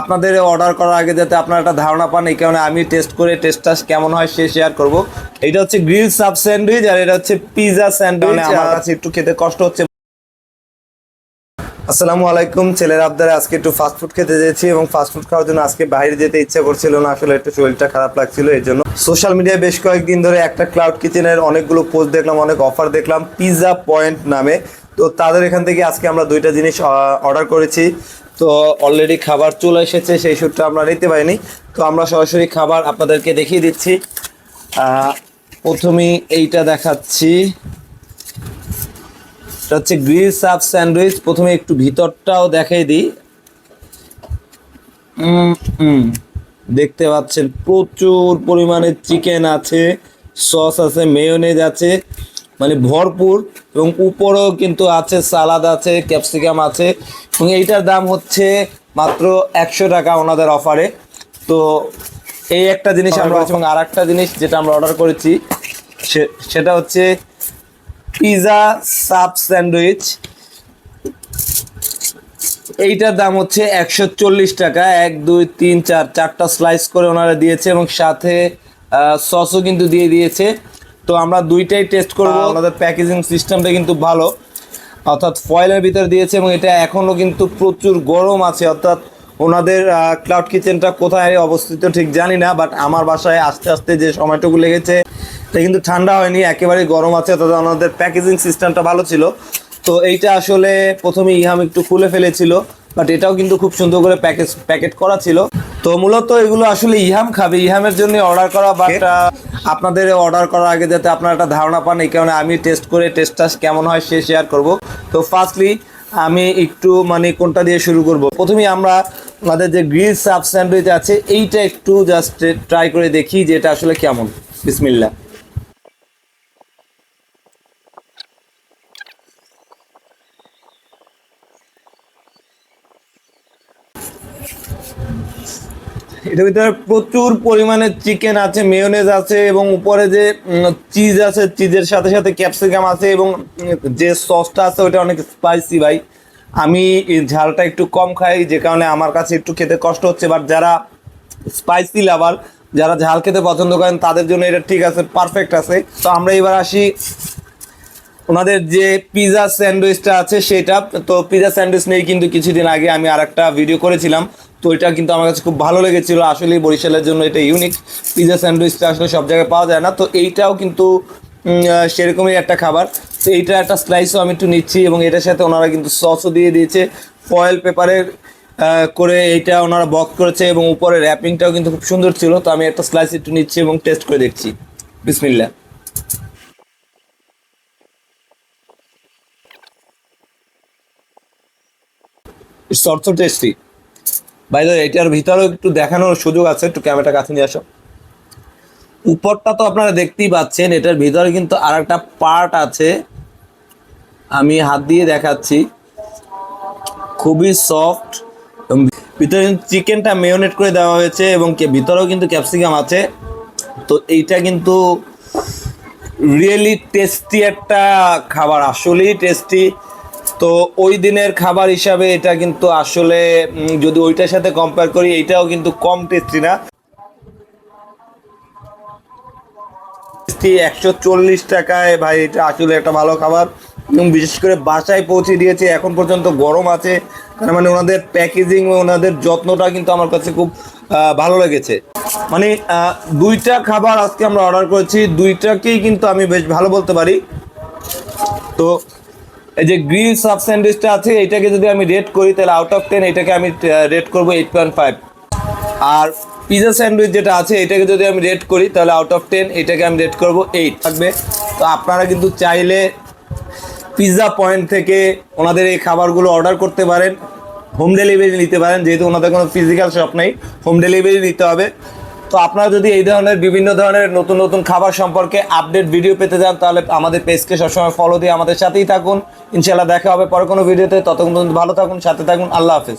আপনাদের অর্ডার করার আগে যাতে আপনারা একটা ধারণা পান এই কারণে আমি টেস্ট করে টেস্টটা কেমন হয় সে শেয়ার করব। এটা হচ্ছে গ্রিল সাব স্যান্ডউইচ আর এটা হচ্ছে পিজা স্যান্ডউইচ আমার কাছে একটু খেতে কষ্ট হচ্ছে। আসসালামু আলাইকুম ছেলের আবদারে আজকে একটু ফাস্ট ফুড খেতে যেয়েছি এবং ফাস্ট ফুড খাওয়ার জন্য আজকে বাইরে যেতে ইচ্ছা করছিল না আসলে একটু শরীরটা খারাপ লাগছিল এই জন্য। সোশ্যাল মিডিয়ায় বেশ কয়েকদিন ধরে একটা ক্লাউড কিচেনের অনেকগুলো পোস্ট দেখলাম অনেক অফার দেখলাম পিজা পয়েন্ট নামে। তো তাদের এখান থেকে আজকে আমরা দুইটা জিনিস অর্ডার করেছি। তো অলরেডি খাবার চলে এসেছে সেই সূত্রে আমরা নিতে পারিনি। তো আমরা সরাসরি খাবার আপনাদেরকে দেখিয়ে দিচ্ছি। আহ, প্রথমেই এইটা দেখাচ্ছি। এটা হচ্ছে গ্রিল সাব স্যান্ডউইচ। প্রথমে একটু ভিতরটাও দেখাই দিই। দেখতে পাচ্ছেন প্রচুর পরিমাণে চিকেন আছে সস আছে মেয়োনেজ আছে। মানে ভরপুর এবং উপরেও কিন্তু আছে সালাদ আছে ক্যাপসিকাম আছে। এবং এইটার দাম হচ্ছে মাত্র একশো টাকা ওনাদের অফারে। তো এই একটা জিনিস আমরা এবং আর একটা জিনিস যেটা আমরা অর্ডার করেছি সেটা হচ্ছে পিজা সাব স্যান্ডউইচ। এইটার দাম হচ্ছে একশো চল্লিশ টাকা। এক দুই তিন চার চারটা স্লাইস করে ওনারা দিয়েছে এবং সাথে সসও কিন্তু দিয়ে দিয়েছে। তো আমরা দুইটাই টেস্ট করব। ওনাদের প্যাকেজিং সিস্টেমটা কিন্তু ভালো। অর্থাৎ ফয়েলের ভিতরে দিয়েছে এবং এটা এখনও কিন্তু প্রচুর গরম আছে। অর্থাৎ ওনাদের ক্লাউড কিচেনটা কোথায় অবস্থিত ঠিক জানি না বাট আমার বাসায় আস্তে আস্তে যে সময়টুকু লেগেছে, এটা কিন্তু ঠান্ডা হয়নি, একেবারেই গরম আছে, অর্থাৎ ওনাদের প্যাকেজিং সিস্টেমটা ভালো ছিল। তো এইটা আসলে প্রথমে ইহাম একটু খুলে ফেলেছিল বাট এটাও কিন্তু খুব সুন্দর করে প্যাকেজ প্যাকেট করা ছিল। তো মূলত এগুলো আসলে ইহাম খাবে। ইহামের জন্য অর্ডার করা বাট আপনাদের অর্ডার করার আগে যাতে আপনারা একটা ধারণা পান এই কারণে আমি টেস্ট করে টেস্টটা কেমন হয় সে শেয়ার করব। তো ফার্স্টলি আমি একটু মানে কোনটা দিয়ে শুরু করব? প্রথমেই আমরা আমাদের যে গ্রিল সাব স্যান্ডউইচ আছে এইটা একটু জাস্ট ট্রাই করে দেখি যে এটা আসলে কেমন। বিসমিল্লা এটার ভিতরে প্রচুর পরিমাণে চিকেন আছে মেয়োনেজ আছে এবং উপরে যে চিজ আছে চিজের সাথে সাথে ক্যাপসিকাম আছে এবং যে সসটা আছে ওটা অনেক স্পাইসি ভাই। আমি ঝালটা একটু কম খাই, যে কারণে আমার কাছে একটু খেতে কষ্ট হচ্ছে বাট যারা স্পাইসি লাভার যারা ঝাল খেতে পছন্দ করেন, তাদের জন্য এটা ঠিক আছে পারফেক্ট আছে। তো আমরা এবার আসি ওনাদের যে পিজা স্যান্ডউইচটা আছে সেটা, তো পিজা স্যান্ডউইচ নিয়ে কিন্তু কিছুদিন আগে আমি আর একটা ভিডিও করেছিলাম। তো এটা কিন্তু আমার কাছে খুব ভালো লেগেছিল। আসলে বরিশালের জন্য এটা ইউনিক পিজা স্যান্ডউইচটা আসলে সব জায়গায় পাওয়া যায় না। তো এইটাও কিন্তু সেরকমই একটা খাবার। তো এইটা একটা স্লাইসও আমি একটু নিচ্ছি এবং এটার সাথে ওনারা কিন্তু সসও দিয়ে দিয়েছে। ফয়েল পেপারের করে এইটা ওনারা বক্স করেছে এবং উপরে র্যাপিংটাও কিন্তু খুব সুন্দর ছিল। তো আমি একটা স্লাইস একটু নিচ্ছি এবং টেস্ট করে দেখছি। বিসমিল্লা ইটস অলসো টেস্টি বাইরে এটার ভিতরেও একটু দেখানোর সুযোগ আছে, একটু ক্যামেরাটা কাছে নিয়ে আসো। উপরটা তো আপনারা দেখতেই পাচ্ছেন, এটার ভিতরে কিন্তু আর একটা পার্ট আছে। আমি হাত দিয়ে দেখাচ্ছি। খুবই সফট ভিতরে চিকেনটা মেয়নেট করে দেওয়া হয়েছে এবং ভিতরেও কিন্তু ক্যাপসিকাম আছে। তো এইটা কিন্তু রিয়েলি টেস্টি একটা খাবার, আসলেই টেস্টি তো ওই দিনের খাবার হিসাবে এটা কিন্তু আসলে যদি ওইটার সাথে কম্পেয়ার করি, এটাও কিন্তু কম টেস্টি না। একশো চল্লিশ টাকায়, ভাই, এটা আসলে একটা ভালো খাবার। এবং বিশেষ করে বাসায় পৌঁছে দিয়েছে, এখন পর্যন্ত গরম আছে। তার মানে ওনাদের প্যাকেজিং ওনাদের যত্নটা কিন্তু আমার কাছে খুব ভালো লেগেছে। মানে দুইটা খাবার আজকে আমরা অর্ডার করেছি। দুইটাকেই কিন্তু আমি বেশ ভালো বলতে পারি। তো এই যে গ্রিল সাব স্যান্ডউইচটা আছে এটাকে যদি আমি রেট করি, তাহলে আউট অফ টেন এটাকে আমি রেট করব এইট পয়েন্ট ফাইভ আর পিজা স্যান্ডউইচ যেটা আছে, এটাকে যদি আমি রেট করি, তাহলে আউট অফ টেন এটাকে আমি রেট করব এইট থাকবে? তো আপনারা কিন্তু চাইলে পিৎজা পয়েন্ট থেকে ওনাদের এই খাবারগুলো অর্ডার করতে পারেন। হোম ডেলিভারি নিতে পারেন, যেহেতু ওনাদের কোনো ফিজিক্যাল শপ নেই হোম ডেলিভারি নিতে হবে। তো আপনারা যদি এই ধরনের বিভিন্ন ধরনের নতুন নতুন খাবার সম্পর্কে আপডেট ভিডিও পেতে চান, তাহলে আমাদের পেজকে সবসময় ফলো দিয়ে আমাদের সাথেই থাকুন। ইনশাল্লাহ দেখা হবে পরে কোনো ভিডিওতে ততক্ষণ ভালো থাকুন, সাথে থাকুন। আল্লাহ হাফিজ।